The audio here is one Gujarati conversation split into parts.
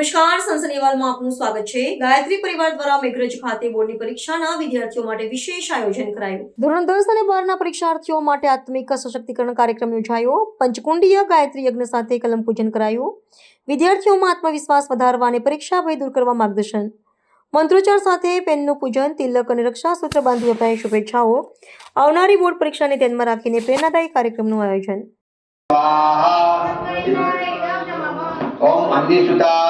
નમસ્કાર સંસનીવાલમાં આપનું સ્વાગત છે. ગાયત્રી પરિવાર દ્વારા મેઘરજ ખાતે બોર્ડની પરીક્ષાના વિદ્યાર્થીઓ માટે વિશેષ આયોજન કરાયું. ધોરણ દસ અને બારના પરીક્ષાર્થીઓ માટે આત્મિક સશક્તિકરણ કાર્યક્રમ યોજાયો. પંચકુંડીય ગાયત્રી યજ્ઞ સાથે કલમ પૂજન કરાયું. વિદ્યાર્થીઓમાં આત્મવિશ્વાસ વધારવા અને પરીક્ષા ભય દૂર કરવા માર્ગદર્શન. મંત્રોચ્ચાર સાથે પેનનું પૂજન, તિલક અને રક્ષાસૂત્ર બાંધી અપાય શુભેચ્છાઓ. આવનારી બોર્ડ પરીક્ષાને ધ્યાનમાં રાખીને પ્રેરણાદાયી કાર્યક્રમનું આયોજન. ઓમ અગ્નિસુતાય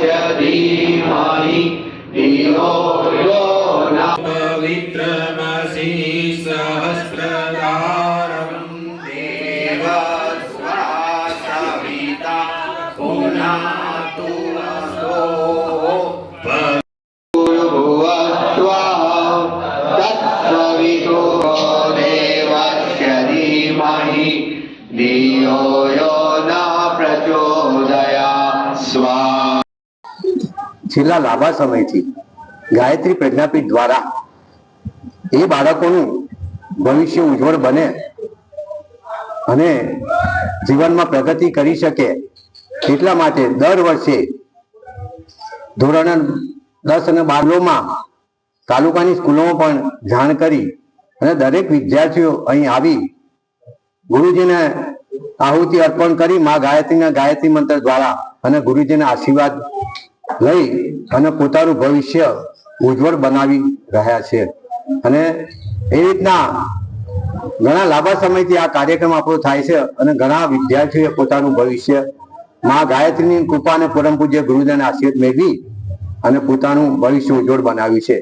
धीमहि धियो यो न पवित्रमसि सहस्रधारम् देवस्वा सविता पुनातु वसो तत्सवितु देवस्य धीमहि यो છેલ્લા લાંબા સમયથી ગાયત્રી પ્રજ્ઞાપીઠ દ્વારા એ બાળકોનું ભવિષ્ય ઉજ્જવળ બને અને જીવનમાં પ્રગતિ કરી શકે એટલા માટે દર વર્ષે ધોરણ દસ અને બારલોમાં તાલુકાની સ્કૂલોમાં પણ જાણ કરી અને દરેક વિદ્યાર્થીઓ અહીં આવી ગુરુજીને આહુતિ અર્પણ કરી, મા ગાયત્રીના ગાયત્રી મંત્ર દ્વારા અને ગુરુજીના આશીર્વાદ લઈ અને પોતાનું ભવિષ્ય ઉજ્જવળ બનાવી રહ્યા છે. અને એ રીતના ઘણા લાંબા સમયથી આ કાર્યક્રમ આપણો થાય છે અને ઘણા વિદ્યાર્થીઓએ પોતાનું ભવિષ્ય મા ગાયત્રીની કૃપા અને પરમ પૂજ્ય ગુરુજીના આશીર્વાદ મેળવી અને પોતાનું ભવિષ્ય ઉજ્જવળ બનાવ્યું છે.